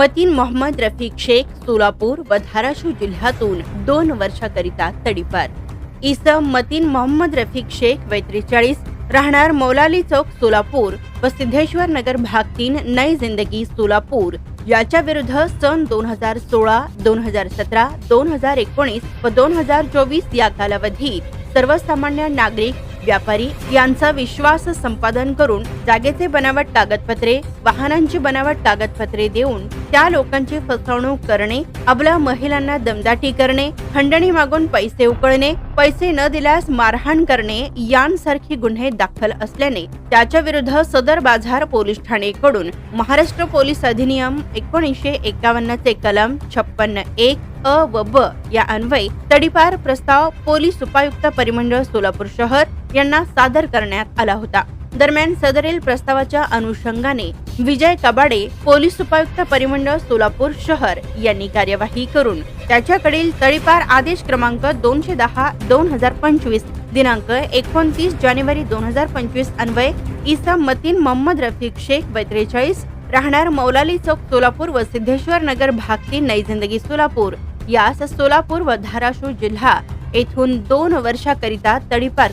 मतीन मोहम्मद रफीक शेख सोलापूर व धाराशिव जिल्ह्यातून दोन वर्षाकरिता तडीपार. इसम मतीन मोहम्मद रफीक शेख वय त्रेचाळीस राहणार मौलाली चौक सोलापूर व सिद्धेश्वर नगर भाग तीन नई जिंदगी सोलापूर याच्या विरुद्ध सन दोन हजार सोळा दोन हजार सतरा दोन हजार एकोणीस व दोन हजार चोवीस या कालावधीत सर्वसामान्य नागरिक व्यापारी यांचा विश्वास संपादन करून जागेचे बनावट कागदपत्रे वाहनांची बनावट कागदपत्रे देऊन त्या लोकांची फसवणूक करणे अबला महिलांना दमदाटी करणे खंडणी मागून पैसे उकळणे पैसे न दिल्यास मारहाण करणे यांसारखी गुन्हे दाखल असल्याने त्याच्या विरुद्ध सदर बाजार पोलीस ठाणेकडून महाराष्ट्र पोलीस अधिनियम एकोणीसशे एकावन्नचे कलम छप्पन्न एक अ व ब या अन्वये तडीपार प्रस्ताव पोलीस उपायुक्त परिमंडळ सोलापूर शहर यांना सादर करण्यात आला होता. दरम्यान सदरील प्रस्तावाच्या अनुषंगाने विजय कबाडे पोलीस उपायुक्त परिमंडळ सोलापूर शहर यांनी कार्यवाही करून त्याच्याकडील तळीपार आदेश क्रमांक दोनशे दहा दोन हजार पंचवीस दिनांक एकोणतीस जानेवारी दोन हजार पंचवीस अन्वये इसा मतीन मोहम्मद रफीक शेख वय त्रेचाळीस राहणार मौलाली चौक सोलापूर व सिद्धेश्वर नगर भाग तीन नई जिंदगी सोलापूर. यास सोलापूर व धाराशिव जिल्हा येथून दोन वर्षाकरिता तळीपार